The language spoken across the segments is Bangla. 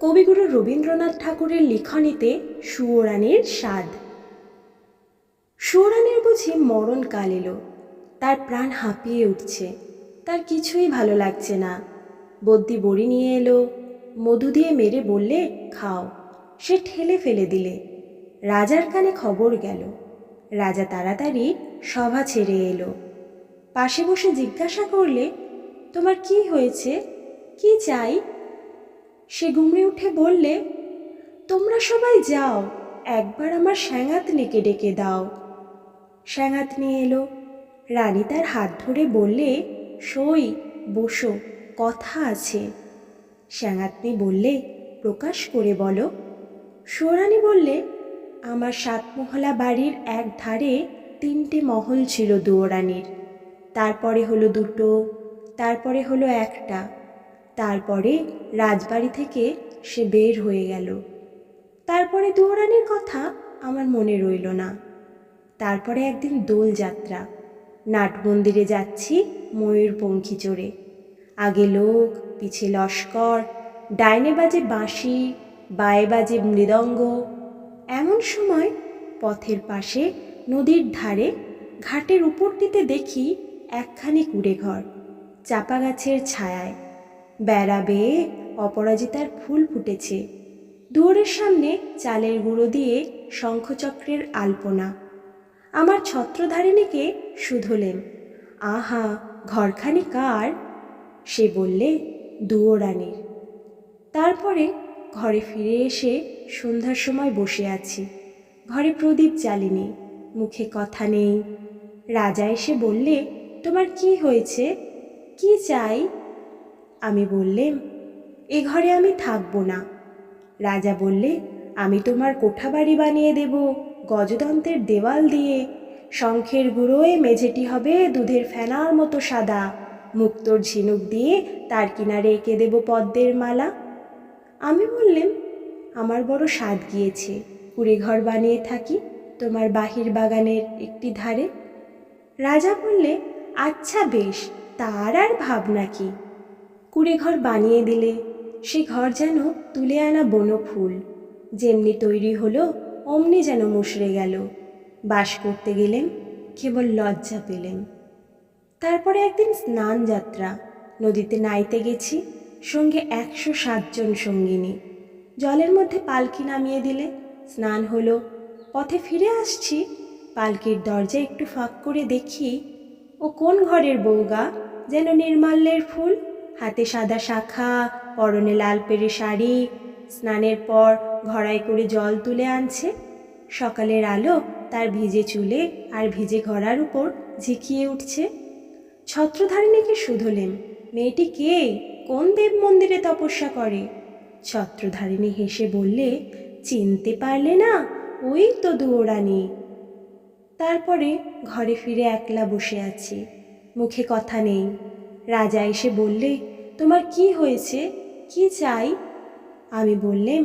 কবিগুরু রবীন্দ্রনাথ ঠাকুরের লিখনিতে সুয়োরানীর স্বাদ। সুয়োরানীর বুঝি মরণকাল এলো, তার প্রাণ হাঁপিয়ে উঠছে, তার কিছুই ভালো লাগছে না। বদ্যি বড়ি নিয়ে এলো, মধু দিয়ে মেরে বললে, খাও। সে ঠেলে ফেলে দিলে। রাজার কানে খবর গেল, রাজা তাড়াতাড়ি সভা ছেড়ে এলো। পাশে বসে জিজ্ঞাসা করলে, তোমার কি হয়েছে? কি চাই? সে গুমড়ে উঠে বললে, তোমরা সবাই যাও, একবার আমার স্যাঙাত স্যাঙাতনিকে ডেকে দাও। স্যাঙাতনি এলো। রানী তার হাত ধরে বললে, সই, বসো, কথা আছে। স্যাঙাতনি বললে, প্রকাশ করে বলো। সৌরানী বললে, আমার সাতমহলা বাড়ির এক ধারে তিনটে মহল ছিল দুয়োরানির। তারপরে হলো দুটো, তারপরে হলো একটা। তারপরে রাজবাড়ি থেকে সে বের হয়ে গেল। তারপরে দুয়োরানির কথা আমার মনে রইল না। তারপরে একদিন দোলযাত্রা নাটমন্দিরে যাচ্ছি ময়ূর ময়ূরপঙ্খী চড়ে। আগে লোক, পিছে লস্কর, ডাইনে বাজে বাঁশি, বায়ে বাজে মৃদঙ্গ। এমন সময় পথের পাশে নদীর ধারে ঘাটের উপরটিতে দেখি একখানি কুড়ে ঘর চাপা গাছের ছায়ায়। বেড়া বেয়ে অপরাজিতার ফুল ফুটেছে। দুয়ারের সামনে চালের গুঁড়ো দিয়ে শঙ্খচক্রের আলপনা। আমার ছত্রধারিণীকে শুধলেন, আহা, ঘরখানি কার? সে বললে, দুয়োরানির। তারপরে ঘরে ফিরে এসে সন্ধ্যার সময় বসে আছি। ঘরে প্রদীপ জ্বালিনি, মুখে কথা নেই। রাজা এসে বললে, তোমার কি হয়েছে? কি চাই? আমি বললেম, এ ঘরে আমি থাকব না। রাজা বললে, আমি তোমার কোঠাবাড়ি বানিয়ে দেব, গজদন্তের দেওয়াল দিয়ে। শঙ্খের গুঁড়োয় মেঝেটি হবে দুধের ফেনার মতো সাদা। মুক্তোর ঝিনুক দিয়ে তার কিনারে এঁকে দেব পদ্মের মালা। আমি বললেম, আমার বড় স্বাদ গিয়েছে। কুড়ে ঘর বানিয়ে থাকি তোমার বাহির বাগানের একটি ধারে। রাজা বললে আচ্ছা বেশ, তার আর ভাবনা কি? কুড়ে ঘর বানিয়ে দিলে, সে ঘর যেন তুলে আনা বনো ফুল যেমনি তৈরি হলো, অমনি যেন মুশড়ে গেল। বাস করতে গেলেন, কেবল লজ্জা পেলেন। তারপরে একদিন স্নান যাত্রা। নদীতে নাইতে গেছি, সঙ্গে একশো সাতজন সঙ্গিনী। জলের মধ্যে পালকি নামিয়ে দিলে, স্নান হলো। পথে ফিরে আসছি, পালকির দরজা একটু ফাঁক করে দেখি, ও কোন ঘরের বউগা, যেন নির্মাল্যের ফুল। হাতে সাদা শাখা, পরনে লাল পেরে শাড়ি, স্নানের পর ঘড়াই করে জল তুলে আনছে। সকালের আলো তার ভিজে চুলে আর ভিজে ঘোড়ার উপর ঝিকিয়ে উঠছে। ছত্রধারিণীকে শুধলেন, মেয়েটি কে? কোন দেব মন্দিরে তপস্যা করে? ছত্রধারিণী হেসে বললে, চিনতে পারলে না, ওই তো দুয়োরানী। তারপরে ঘরে ফিরে একলা বসে আছি। মুখে কথা নেই। রাজা এসে বললে, তোমার কি হয়েছে? কি চাই? আমি বললেম,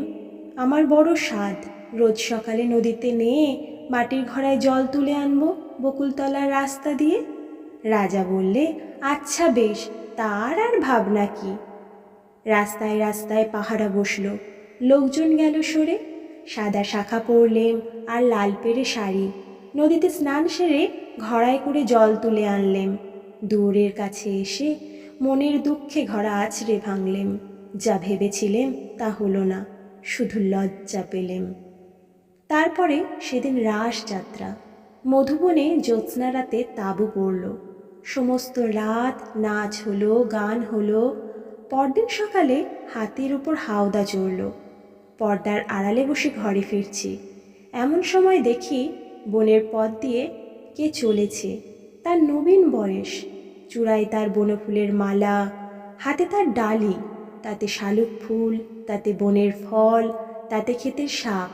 আমার বড় স্বাদ। রোজ সকালে নদীতে নিয়ে মাটির ঘড়ায় জল তুলে আনব বকুলতলার রাস্তা দিয়ে? রাজা বললে আচ্ছা বেশ, তার আর ভাবনা কি? রাস্তায় রাস্তায় পাহারা বসল। লোকজন গেল সরে। সাদা শাখা পরলেম আর লাল পেরে শাড়ি। নদীতে স্নান সেরে ঘড়ায় করে জল তুলে আনলেম। দূরের কাছে এসে মনের দুঃখে ঘড়া আছড়ে ভাঙলেম। যা ভেবেছিলেম তা হলো না, শুধু লজ্জা পেলেম। তারপরে সেদিন রাস যাত্রা। মধুবনে জ্যোৎস্না রাতে তাঁবু পড়ল। সমস্ত রাত নাচ হলো, গান হলো। পরদিন সকালে হাতির উপর হাওদা চড়ল। পর্দার আড়ালে বসে ঘরে ফিরছি। এমন সময় দেখি বনের পথ দিয়ে কে চলেছে, তার নবীন বয়স। চূড়ায় তার বনফুলের মালা, হাতে তার ডালি, তাতে শালুক ফুল, তাতে বনের ফল, তাতে ক্ষেতের শাক।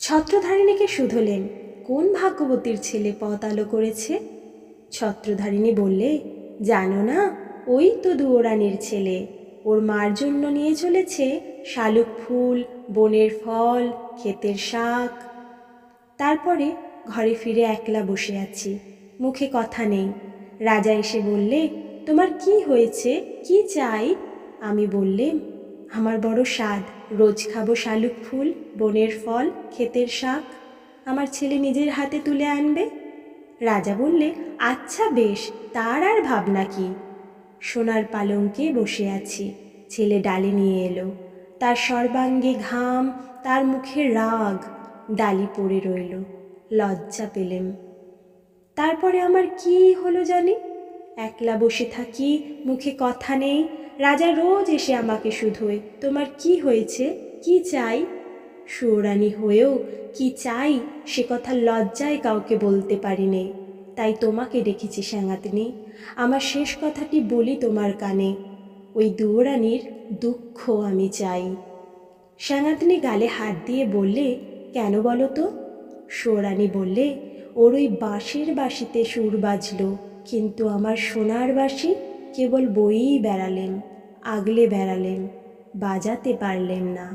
ছত্রধারিণীকে শুধলেন, কোন ভাগ্যবতীর ছেলে পথ আলো করেছে? ছত্রধারিণী বললে, জানো না, ওই তো দুয়োরানির ছেলে। ওর মার জন্য নিয়ে চলেছে শালুক ফুল, বনের ফল, ক্ষেতের শাক। তারপরে ঘরে ফিরে একলা বসে আছি, মুখে কথা নেই। রাজা এসে বললে, তোমার কি হয়েছে? কি চাই? আমি বললেম আমার বড় স্বাদ। রোজ খাব শালুক ফুল, বনের ফল, ক্ষেতের শাক। আমার ছেলে নিজের হাতে তুলে আনবে? রাজা বললে আচ্ছা বেশ, তার আর ভাবনা কি? সোনার পালঙ্কে বসে আছি। ছেলে ডালে নিয়ে এলো। তার সর্বাঙ্গে ঘাম, তার মুখে রাগ। ডালি পড়ে রইল। লজ্জা পেলেম। তারপরে আমার কি হলো জানি? একলা বসে থাকি, মুখে কথা নেই। রাজা রোজ এসে আমাকে শুধোয়। তোমার কি হয়েছে? কি চাই? সুরানি হয়েও কি চাই? সে কথা লজ্জায় কাউকে বলতে পারি নে। তাই তোমাকে ডেকেছি স্যাঙাতিনি আমার শেষ কথাটি বলি তোমার কানে। ওই দুয়োরানির দুঃখ আমি চাই। স্যাঙাতিনি গালে হাত দিয়ে বললে, কেন বলো তো? সোরানি বললে ওর ওই বাঁশির বাঁশিতে সুর বাজল, কিন্তু আমার সোনার বাঁশি কেবল বইই বেড়ালেন, আগলে বেড়ালেন, বাজাতে পারলেন না।